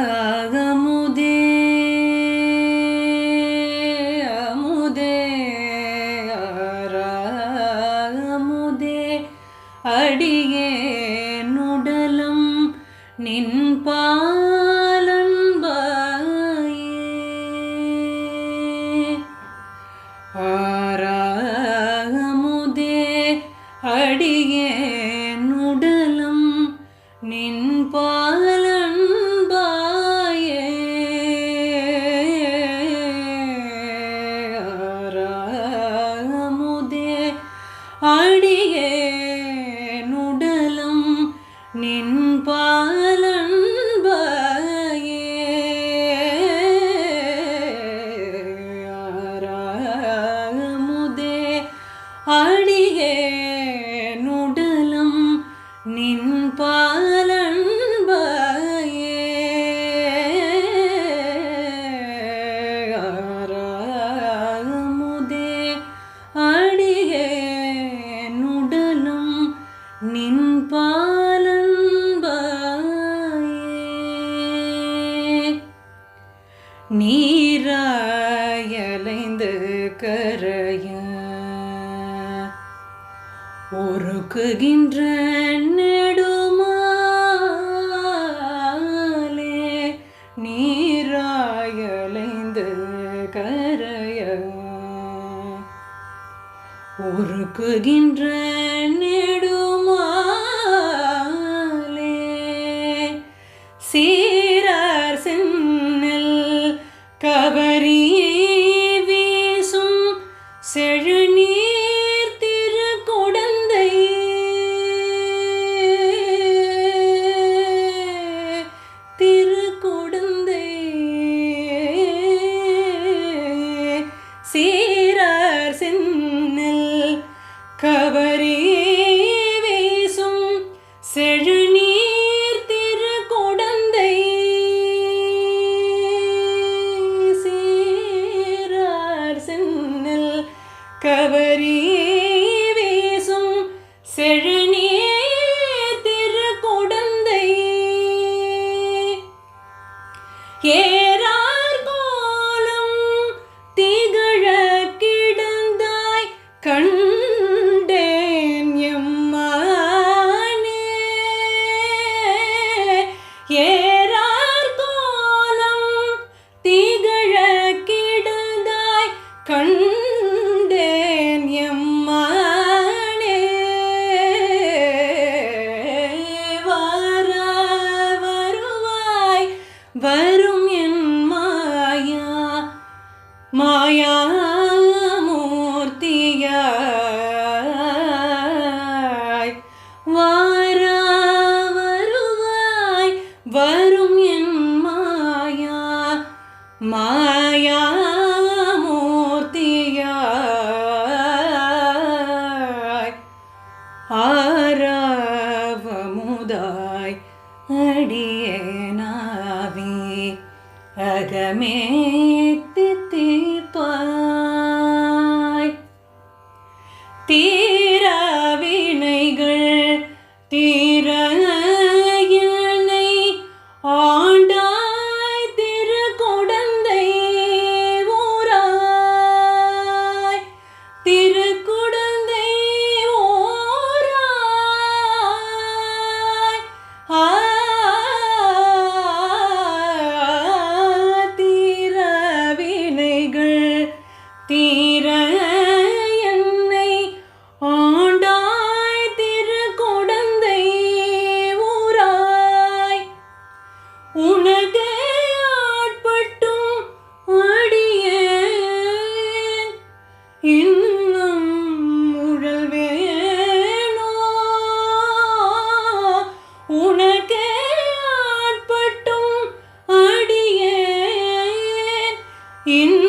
ஆராகமுதே அமுதே ஆராகமுதே அடியே நுடலம் நின் பா நின் பாலன்பாயே. ஆராகமுதே அடியே நுடலம் நின் பாலன்பாயே. ஆராகமுதே அடியே நுடலம் நின் பாலன்பாயே கரைய. ஒருக்குகின்ற நெடுமாலே நீராயலைந்து கரைய. ஒருக்குகின்ற கவரியை வீசும் செழுநீர் திருக்குடந்தை. ஏறார் கோலம் திகழ கிடந்தாய் கண் வரும் என் மாயா மாயா மூர்த்தியாய் வாரா வருவாய் வரும் என் மாயா மாயா மூர்த்தியாய் ஆரவமுதாய் அடியேனாவி மேய in